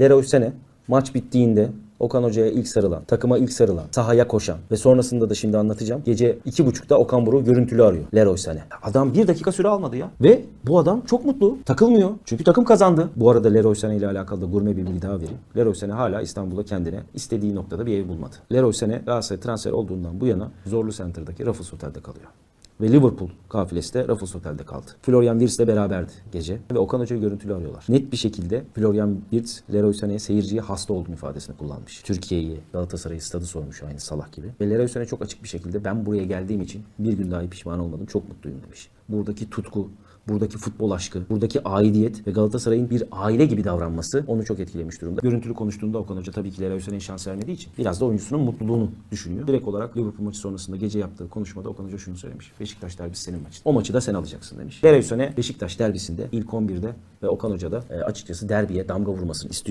Leroy Sané maç bittiğinde Okan Hoca'ya ilk sarılan, takıma ilk sarılan, sahaya koşan ve sonrasında da şimdi anlatacağım. Gece iki buçukta Okan Buruk görüntülü arıyor Leroy Sané. Adam bir dakika süre almadı ya. Ve bu adam çok mutlu. Takılmıyor. Çünkü takım kazandı. Bu arada Leroy Sané ile alakalı da gurme bir bilgi daha vereyim. Leroy Sané hala İstanbul'da kendine istediği noktada bir ev bulmadı. Leroy Sané Galatasaray transfer olduğundan bu yana Zorlu Center'daki Raffles Otel'de kalıyor. Ve Liverpool kafilesi de Raffles Otel'de kaldı. Florian Wirtz'le beraberdi gece ve Okan Hoca'yı görüntülü arıyorlar. Net bir şekilde Florian Wirtz, Leroy Sané'ye seyirciye hasta olduğunu ifadesini kullanmış. Türkiye'yi, Galatasaray'ı stadı sormuş aynı salak gibi. Ve Leroy Sané çok açık bir şekilde ben buraya geldiğim için bir gün dahi pişman olmadım, çok mutluyum demiş. Buradaki tutku, buradaki futbol aşkı, buradaki aidiyet ve Galatasaray'ın bir aile gibi davranması onu çok etkilemiş durumda. Görüntülü konuştuğunda Okan Hoca tabii ki Leroy Sané'ye şans vermediği için biraz da oyuncusunun mutluluğunu düşünüyor. Direkt olarak Liverpool maçı sonrasında gece yaptığı konuşmada Okan Hoca şunu söylemiş. Beşiktaş derbisi senin maçın. O maçı da sen alacaksın demiş. Leroy Sané Beşiktaş derbisinde ilk 11'de ve Okan Hoca da e, açıkçası derbiye damga vurmasını istiyor.